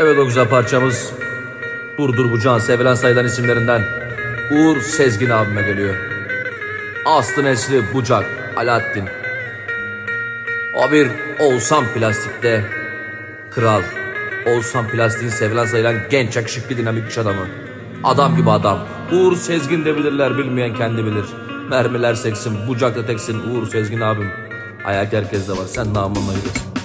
Evet o güzel parçamız Burdur Bucağın sevilen sayılan isimlerinden Uğur Sezgin abime geliyor. Aslı Nesli Bucak Alaaddin. O bir Oğuzhan Plastik'te kral. Oğuzhan Plastik'in sevilen sayılan genç yakışıklı dinamik iş adamı. Adam gibi adam. Uğur Sezgin de bilirler bilmeyen kendi bilir. Mermiler seksin bucakta teksin Uğur Sezgin abim. Ayak herkeste var sen namınla yürü.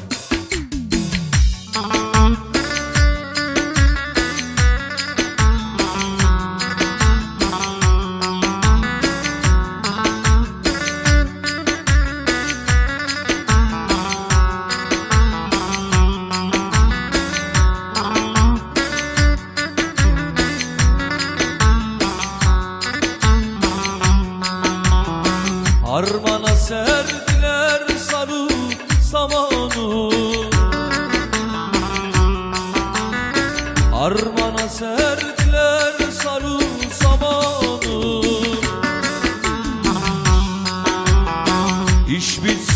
Serdiler sarı samanı Harmana serdiler sarı samanı İş bitmiyor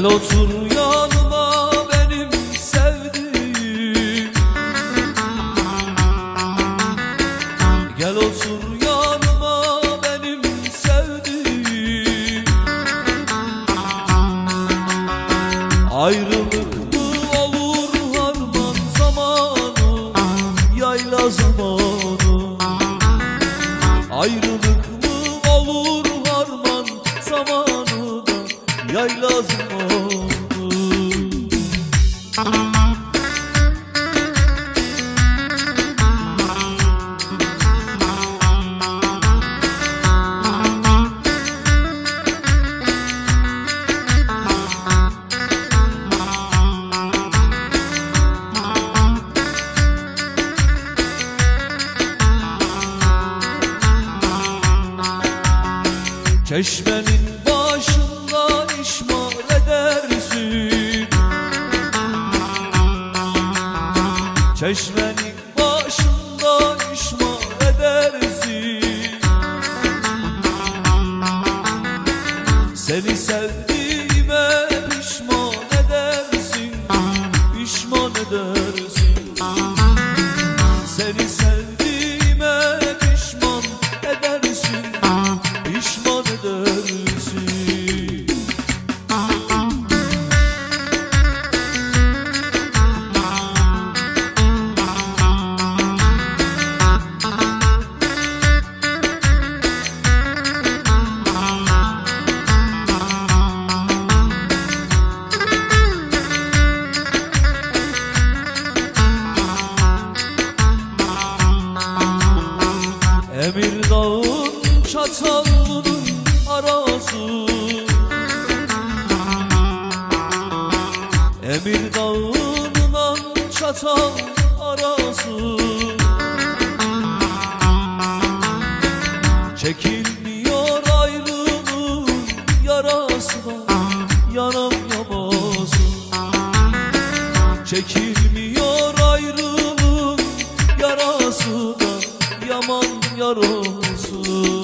Gel otur yanıma benim sevdiğim. Gel otur yanıma benim sevdiğim. Ayrılık mı olur harman zamanı Yayla zamanı? Ayrılık mı olur harman zamanı da Yayla zamanı Çeşmenin başında işmal edersin. Çeşmenin başında işmal edersin. Seni sevdiğime çatalının arası. Emir dağınla çatal arası. Çekilmiyor ayrılığın yarası da Yanam yamasın Çekilmiyor ayrılığın yarası da Yaman yarası